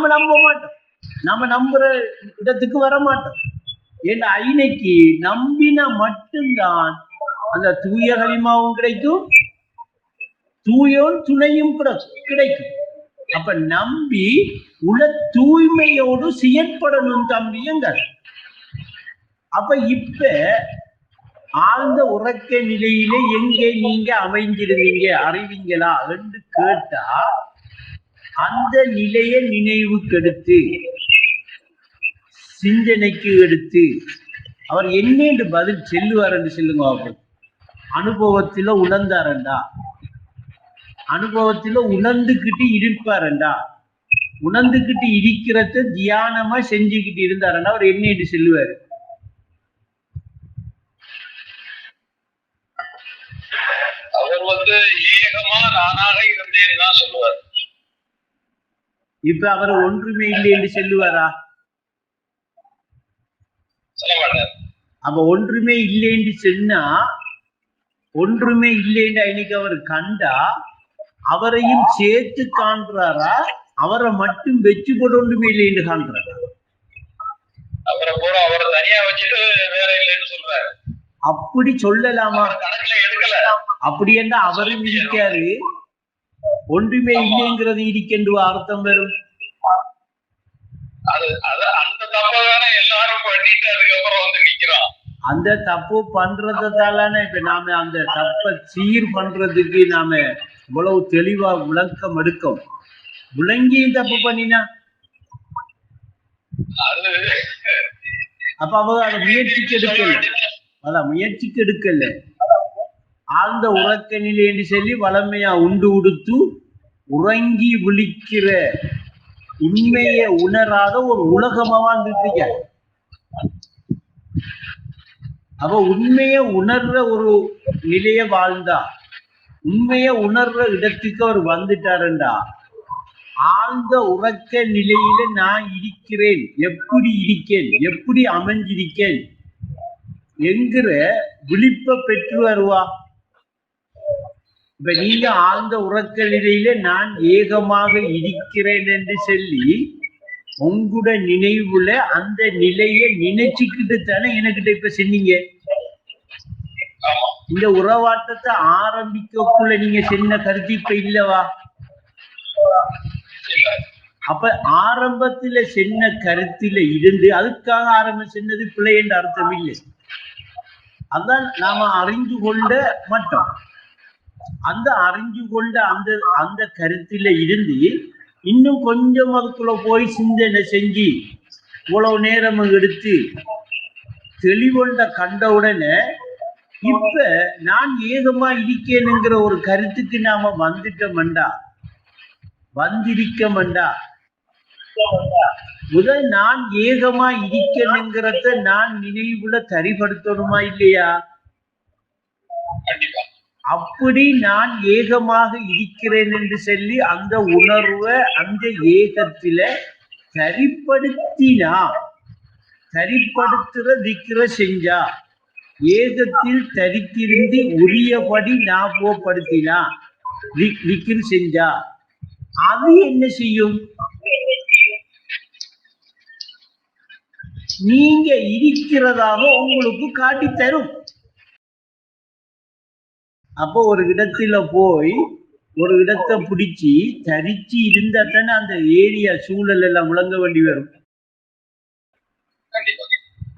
நாம நம்ப மாட்டோம். நாம நம்புற இடத்துக்கு வர மாட்டோம். ஏன்னா ஐனைக்கு நம்பினா மட்டும்தான் அந்த தூய களிமாவும் கிடைக்கும். தூயோன் துணையும் கிடைக்கும். அப்ப நம்பி உள்ள தூய்மையோடு செயற்படணும் தம்பியுங்க. அப்ப இப்ப ஆழ்ந்த உறக்க நிலையிலே எங்கே நீங்க அமைஞ்சிருந்தீங்க அறிவீங்களா? என்று கேட்டா அந்த நிலையை நினைவுக்கு எடுத்து சிந்தனைக்கு எடுத்து அவர் என்னென்று பதில் செல்லுவார் என்று சொல்லுங்க அவர் அனுபவத்தில் உணர்ந்தாரண்டா? அனுபவத்தில் உணர்ந்துகிட்டு இருப்பாரண்டா? உணர்ந்துகிட்டு இருக்கிறத தியானமா செஞ்சுக்கிட்டு இருந்தாரண்டா? அவர் என்னென்று சொல்லுவாரு? அவர் வந்து ஏகமா நானாக இருந்தேன்னு தான் சொல்லுவார். இப்ப அவர் ஒன்றுமே இல்லை என்று சொல்லுவாரா? அப்ப ஒன்றுமே இல்லை என்று சொன்னா ஒன்றுமே இல்லை என்று இன்னைக்கு அவர் கண்டா அவரையும் சேர்த்து காண்றாரா? அவரை மட்டும் வெற்றி போட ஒன்றுமே இல்லை என்று காண்றாரா? அவரை பூரா அவரை தனியா வச்சுட்டு வேற இல்லைன்னு சொல்றாரு. அப்படி சொல்லலாமா? அப்படி என்ன அவரும் இருக்காரு. ஒன்றுமே இல்லைங்கிறது இருக்கின்ற அர்த்தம் வரும். அந்த தப்ப பண்றதாலான இப்ப நாம அந்த தப்பை சீர் பண்றதுக்கு நாம இவ்வளவு தெளிவா விளக்கம் எடுக்கும். விளங்கியும் தப்பு பண்ணினா? அப்ப அவங்க அதை முயற்சிக்கு எடுக்கல. அதான் முயற்சிக்கு எடுக்கல. ஆழ்ந்த உறக்க நிலை என்று சொல்லி வளமையா உண்டு உடுத்து உறங்கி விழிக்கிற உண்மையை உணராத ஒரு உலகமா வாழ்ந்துட்டு இருக்காரு அப்ப உண்மையை உணர்ற ஒரு நிலைய வாழ்ந்தா உண்மையை உணர்ற இடத்துக்கு அவர் வந்துட்டாருண்டா. ஆழ்ந்த உறக்க நிலையில நான் இருக்கிறேன். எப்படி இருக்கேன்? எப்படி அமைஞ்சிருக்கேன்? என்கிற விழிப்ப பெற்று வருவா. இப்ப நீங்க ஆழ்ந்த உறக்க நிலையில நான் ஏகமாக இருக்கிறேன் என்று சொல்லி உங்களோட நினைவுல அந்த நிலையை நினைச்சுக்கிட்டு தானே எனக்கிட்ட இப்ப சொன்னீங்க? இந்த உறவாட்டத்தை ஆரம்பிக்கக்குள்ள நீங்க சொன்ன கருத்து இப்ப இல்லவா? இல்ல. அப்ப ஆரம்பத்துல சொன்ன கருத்தில இருந்து அதுக்காக ஆரம்பம் சொன்னது பிழை என்ற அர்த்தம் இல்லை. அதான் நாம அறிந்து கொண்ட மட்டும். அந்த அறிஞ்சு கொண்ட அந்த அந்த கருத்தில் இருந்து இன்னும் கொஞ்சம் அதுக்குள்ள போய் சிந்தனை செஞ்சு இவ்வளவு நேரம் எடுத்து தெளிவொண்ட கண்ட உடனே இப்ப நான் ஏகமா இருக்கேனுங்கிற ஒரு கருத்துக்கு நாம வந்துட்டோம்டா வந்திருக்கமண்டா? முதல் நான் ஏகமா இருக்கணுங்கிறத நான் நினைவுல தரிப்படுத்தணுமா இல்லையா? கண்டிப்பா. அப்படி நான் ஏகமாக இருக்கிறேன் என்று சொல்லி அந்த உணர்வை அந்த ஏகத்தில சரிப்படுத்தினா சரிப்படுத்துற திக்கிற செஞ்சா ஏகத்தில் தரித்திருந்து உரியபடி ஞாபகப்படுத்தினா வி- செஞ்சா அது என்ன செய்யும்? நீங்க இருக்கிறதாக உங்களுக்கு காட்டி தரும் அப்போ ஒரு இடத்துல போய் ஒரு இடத்தை பிடிச்சி தரிச்சு இருந்தா தானே அந்த ஏரியா சூழல் எல்லாம் விளங்க வேண்டி வரும்.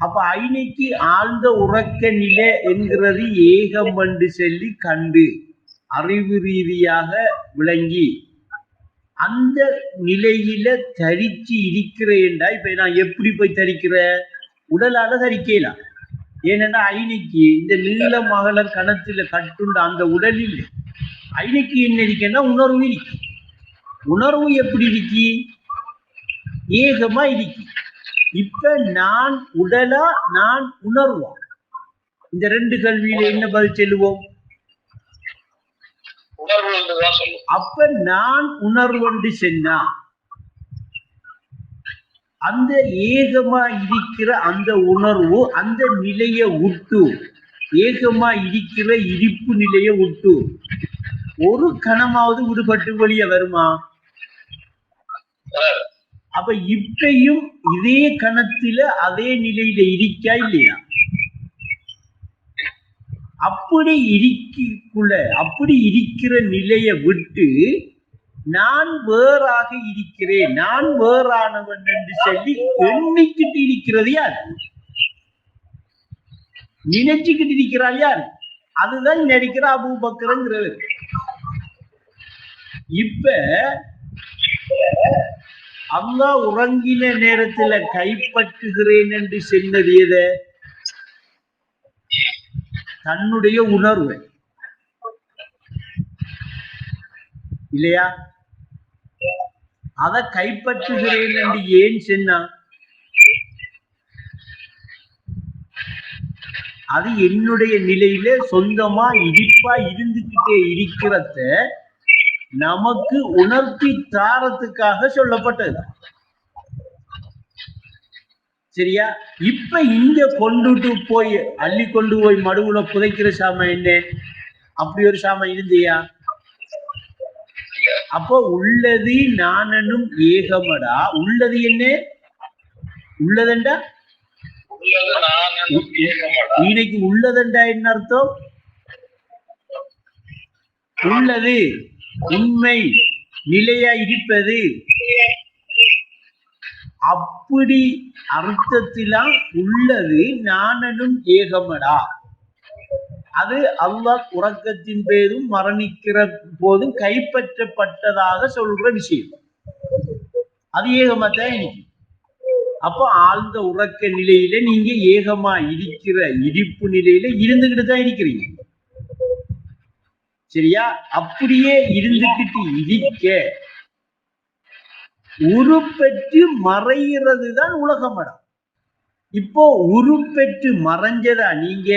அப்ப ஐனைக்கு ஆழ்ந்த உறக்க நிலை என்கிறது ஏகம் என்று சொல்லி கண்டு அறிவு ரீதியாக விளங்கி அந்த நிலையில தரிச்சு இருக்கிறேன்டா இப்ப நான் எப்படி போய் தரிக்கிற உடலால தரிக்கலாம் ஏனென்னா ஐனைக்கு இந்த நீள மகளர் கணத்துல கட்டுண்ட அந்த உடலில் ஐனைக்கு என்ன இருக்குன்னா உணர்வு இருக்கு. உணர்வு எப்படி இருக்கு? ஏகமா இருக்கு. இப்ப நான் உடலா நான் உணர்வா? இந்த ரெண்டு கல்வியில என்ன பதில் சொல்லுவோம்? உணர்வு அப்ப நான் உணர்வொண்டு சென்னா அந்த ஏகமா இருக்கிற அந்த உணர்வு அந்த நிலையை விட்டு ஏகமா இருக்கிற இருப்பு நிலையை விட்டு ஒரு கணமாவது விடுபட்டு வெளியே வருமா. அப்ப இப்பயும் இதே கணத்தில அதே நிலையில இருக்கா இல்லையா அப்படி இருக்கக்குள்ள அப்படி இருக்கிற நிலையை விட்டு நான் வேறாக இருக்கிறேன் நான் வேறானவன் என்று சொல்லி எண்ணிக்கிட்டு இருக்கிறது யார்? நினைச்சுக்கிட்டு இருக்கிறாள் யார்? அதுதான் நடிக்கிற அபூபக்கரங்கிறது. இப்ப அல்லா உறங்கின நேரத்துல கைப்பற்றுகிறேன் என்று சொன்னது எதை? தன்னுடைய உணர்வை. இல்லையா? அதை கைப்பற்றுகிறேன் என்று ஏன் சொன்னான் அது என்னுடைய நிலையில சொந்தமா இடிப்பா இருந்துகிட்டே இருக்கிறத நமக்கு உணர்த்தி தாரத்துக்காக சொல்லப்பட்டது. சரியா? இப்ப இங்க கொண்டுட்டு போய் அள்ளி கொண்டு போய் மடுவுல புதைக்கிற சாம என்ன? அப்படி ஒரு சாம இருந்தியா? அப்போ உள்ளது நானனும் ஏகமடா. உள்ளது என்ன? உள்ளதண்டா? இன்னைக்கு உள்ளதண்டா என்ன அர்த்தம்? உள்ளது உண்மை நிலையா இருப்பது. அப்படி அர்த்தத்திலாம் உள்ளது நானனும் ஏகமடா. அது அல்லாஹ் உறக்கத்தின் பேரும் மரணிக்கிற போதும் கைப்பற்றப்பட்டதாக சொல்ற விஷயம். அது ஏகமாத்தான் இன்னைக்கு அப்போ ஆழ்ந்த உறக்க நிலையில நீங்க ஏகமா இருக்கிற இடிப்பு நிலையில இருந்துகிட்டு தான் இருக்கிறீங்க. சரியா? அப்படியே இருந்துகிட்டு இருக்க உருப்பெற்று மறைகிறது தான் உலகமடம் இப்போ உருப்பெற்று மறைஞ்சதா நீங்க?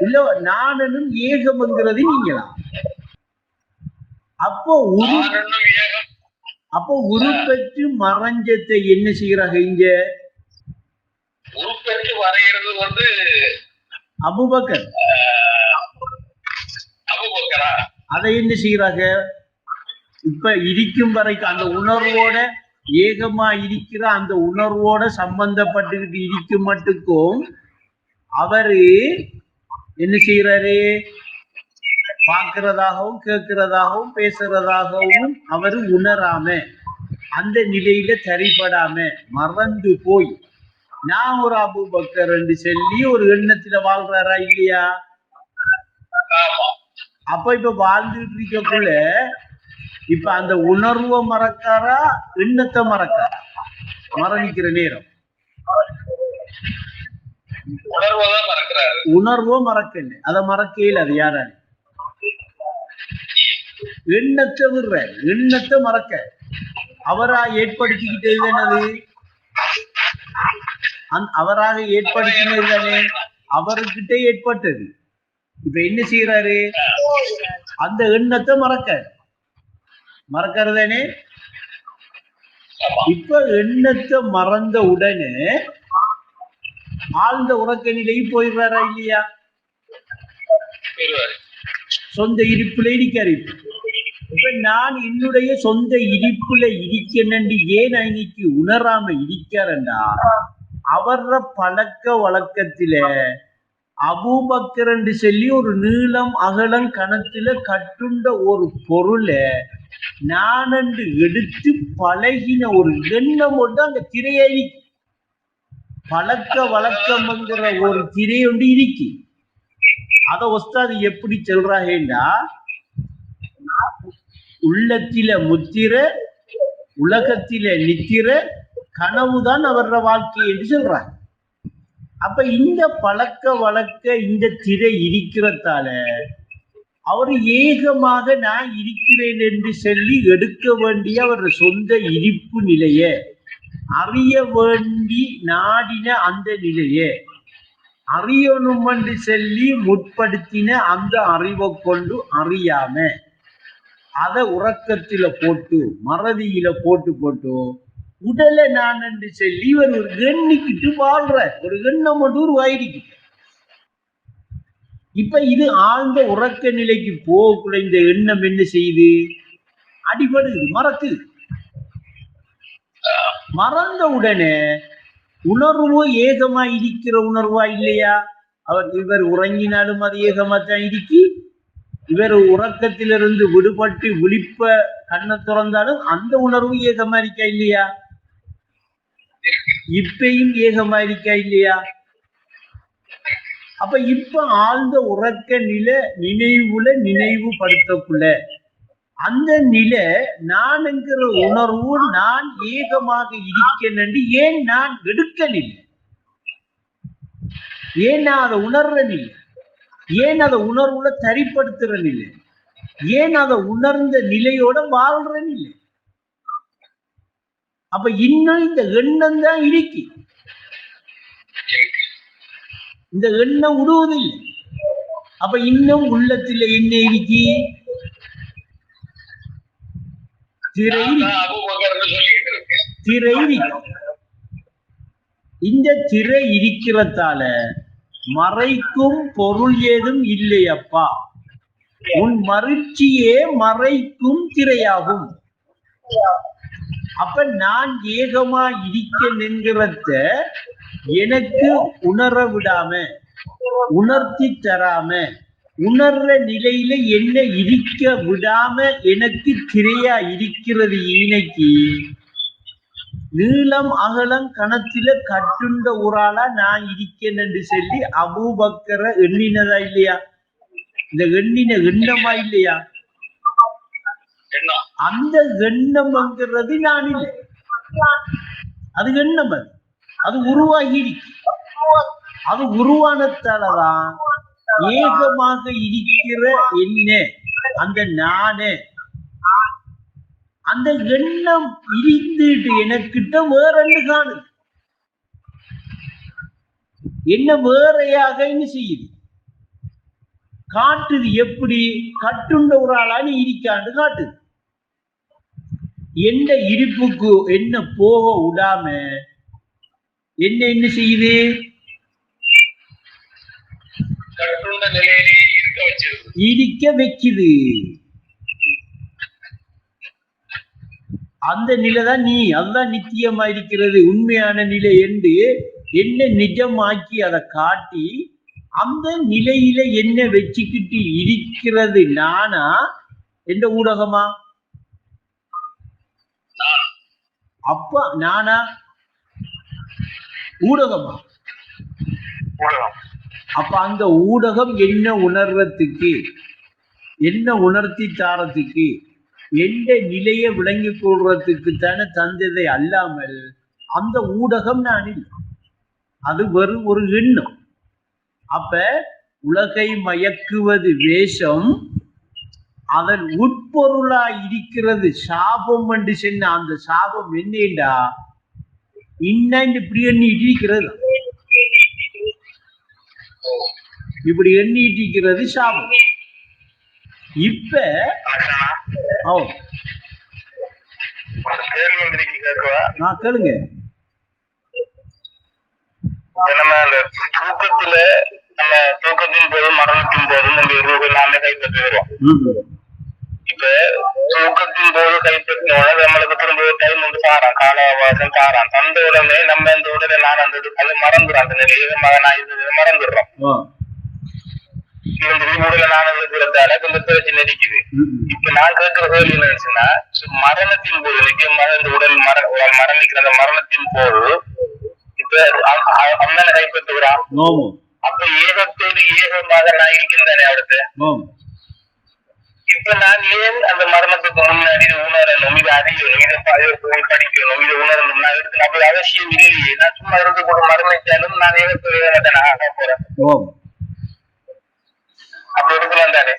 இல்ல நானனும் ஏகம்ங்கிறது நீங்களா அப்போ உரு அப்போ உருப்பெற்று மறைஞ்சத்தை என்ன செய்யறாங்க இங்க? உருப்பெற்று வரைகிறது வந்து அபுபக்கர். அபுபக்கரா? அதை என்ன செய்யறாங்க இப்ப இருக்கும் வரைக்கும் அந்த உணர்வோட ஏகமா இருக்கிற அந்த உணர்வோட சம்பந்தப்பட்டுக்கிட்டு இருக்கும் மட்டுக்கும் அவரு என்ன செய்யறாரு? பார்க்கிறதாகவும் கேட்கிறதாகவும் பேசுறதாகவும் அவர் உணராம அந்த நிலையில சரிபடாம மறந்து போய் நான் ஒரு அபூபக்கர் என்று சொல்லி ஒரு எண்ணத்துல வாழ்றாரா இல்லையா? அப்ப இப்ப வாழ்ந்துட்டு இருக்கக்குள்ள இப்ப அந்த உணர்வை மறக்காரா எண்ணத்தை மறக்காரா? மரணிக்கிற நேரம். உணர்வோ மறக்கல. அதை மறக்கையில் அது யாரால எண்ணத்தை விடுற எண்ணத்தை மறக்க. அவரா ஏற்படுத்திக்கிட்டது என்னது? அந்த- அவராக ஏற்படுத்தினது தானே? அவர்கிட்ட ஏற்பட்டது. இப்ப என்ன செய்யறாரு அந்த எண்ணத்தை மறக்க மறக்கறதானே ஆமா. இப்ப எண்ணத்தை மறந்த உடனே ஆழ்ந்த உறக்க நிலைக்கு போயிடுறாரா இல்லையா சொந்த இருப்புல இருக்காரு இப்ப. நான் என்னுடைய சொந்த இருப்புல இருக்கணும்னு ஏன் நான் இன்னைக்கு உணராம இருக்கிறேன்டா அவர பழக்க வழக்கத்தில அபூபக்கர் என்று சொல்லி ஒரு நீளம் அகலம் கணத்துல கட்டுண்ட ஒரு பொருளை நானன்று எடுத்து பழகின ஒரு எண்ணம் ஒன்று அங்க திரையா இருக்கு பழக்க வழக்கம்ங்கிற ஒரு திரை ஒன்று இருக்கு. அத ஒஸ்தாது எப்படி சொல்றாங்கன்னா உள்ளத்தில முத்திர உலகத்தில நித்திர கனவுதான் அவர வாழ்க்கை என்று சொல்றாங்க. அப்ப இந்த பழக்க வழக்க இந்த திரை இருக்கிறதால அவர் ஏகமாக நான் இருக்கிறேன் என்று சொல்லி எடுக்க வேண்டிய அவர் சொந்த இருப்பு நிலைய அறிய வேண்டி நாடின அந்த நிலையே. அறியணும் என்று சொல்லி முற்படுத்தின அந்த அறிவை கொண்டு அறியாம அதை உறக்கத்தில போட்டு மறதியில போட்டு போட்டு உடலை நான் என்று சொல்லி இவர் ஒரு எண்ணிக்கிட்டு வாழ்ற ஒரு எண்ணம் மட்டும் வயிறு இப்ப இது ஆழ்ந்த உறக்க நிலைக்கு போகக்குள்ள இந்த எண்ணம் என்ன செய்யுது? அடிபடுது மறக்குது. மறந்த உடனே உணர்வு ஏகமா இருக்கிற உணர்வா இல்லையா? அவர் இவர் உறங்கினாலும் அது ஏகமா தான் இருக்கி இவர் உறக்கத்திலிருந்து விடுபட்டு விழிப்ப கண்ணை திறந்தாலும் அந்த உணர்வு ஏகமா இருக்கா இல்லையா? இப்பயும் ஏகமா இருக்கா இல்லையா? அப்ப இப்ப ஆழ்ந்த உறக்க நிலை நினைவுல நினைவு படுத்தக்குள்ள அந்த நிலை நான் என்கிற உணர்வு நான் ஏகமாக இருக்கேன் ஏன் நான் எடுக்கலில்லை ஏன் நான் அதை உணர்றனில்லை ஏன் அதை உணர்வுல தரிப்படுத்துறனில்லை ஏன் அதை உணர்ந்த நிலையோட வாழ்றனில்லை அப்ப இன்னும் இந்த எண்ணம் தான் இருக்கு. இந்த எண்ணம் விடுவதில்லை அப்ப இன்னும் உள்ளத்துல என்ன இருக்கு? திரை இருக்கு இந்த திரை இருக்கிறதால மறைக்கும் பொருள் ஏதும் இல்லையப்பா. உன் மறுச்சியே மறைக்கும் திரையாகும் அப்ப நான் ஏகமா இருக்கேன் என்கிறத எனக்கு உணர விடாம உணர்த்தி தராம உணர்ற நிலையில என்ன இருக்க விடாம எனக்கு திரையா இருக்கிறது ஈனைக்கு நீளம் அகலம் கணத்தில கட்டுண்ட உராளா நான் இருக்கேன் என்று சொல்லி அபூபக்கர எண்ணினதா இல்லையா? இந்த எண்ணின எண்ணமா இல்லையா? அந்த எண்ணம்ங்கிறது நான் இல்லை. அது எண்ணம் அது. அது உருவாகி இருக்கு. அது உருவானத்தாலதான் ஏகமாக இருக்கிற என்ன அந்த நானே. அந்த எண்ணம் இருந்துட்டு எனக்கிட்ட வேற என்ன காணுது என்ன வேறையாக என்ன செய்யுது. காட்டுது எப்படி? கட்டுண்ட ஒரு ஆளா நீ இருக்காண்டு காட்டுது. எந்த இருப்புக்கு என்ன போக விடாம என்ன என்ன செய்யுது? கட்டுண்ட நிலையிலேயே இருக்க வச்சிருக்கு. இடிக்க வைக்குது. அந்த நிலை தான் நீ அதுதான் நித்தியமா இருக்கிறது உண்மையான நிலை என்று என்ன நிஜமாக்கி அதை காட்டி அந்த நிலையில என்ன வச்சுக்கிட்டு இருக்கிறது நானா? எந்த ஊடகமா? அப்ப நானா? ஊடகமா? ஊடகம். அப்ப அந்த ஊடகம் என்ன உணர்றதுக்கு? என்ன உணர்த்தி தாரத்துக்கு எந்த நிலையை விளங்கி கொள்றதுக்கு தானே தந்ததை அல்லாமல் அந்த ஊடகம் நான் இல்லை. அது வெறும் ஒரு எண்ணம். அப்ப உலகை மயக்குவது வேஷம் அதன் உட்பொருளா இருக்கிறது சாபம் என்று சொன்ன அந்த சாபம் என்னடா இன்னும் இப்படி என்ன இருக்கிறது இப்படி எண்ணிட்டு இருக்கிறது சாபம். இப்ப நான் கேளுங்க. நம்ம அந்த தூக்கத்துல நம்ம தூக்கத்தின் போதும் மரணத்தின் போதும் நம்ம இருவர்கள் நாமே கைப்பற்றுகிறோம் இப்ப தூக்கத்தின் போது கைப்பற்றினோட நம்மளுக்கு திரும்ப டைம் வந்து தாரான் கால அவகாசம் தாரான் தந்த உடனே நம்ம இந்த உடனே நான் அந்த அது மறந்துடும் அந்த நிலையை மகனா இது மறந்துடுறோம். இந்த உடல நான் இருக்கிறதால கொஞ்சம் பிரச்சனை இருக்குது. இப்ப நான் கேட்கிற கேள்வி என்னச்சுன்னா மரணத்தின் போது நிச்சயமாக இந்த உடல் மர மரணிக்கிற அந்த மரணத்தின் போது இப்ப அ- அ- அண்ணனை கைப்பற்றுகிறான். அப்ப ஏகத்தோடு ஏகமாக நான் இருக்கின்றேனே அவருக்கு. இப்ப நான் ஏன் அந்த மரணத்துக்கு முன்னாடி உணரணும்? இது அறியணும் இதை படிக்கணும் இதை உணரணும்? நான் எடுத்து அப்படி அவசியம் இல்லையே நான் சும்மா இருந்து கூட மரணிச்சாலும் நான் ஏகத்தோடு நான் ஆக போறேன். ఆ పేరు కూడా ఉండాలి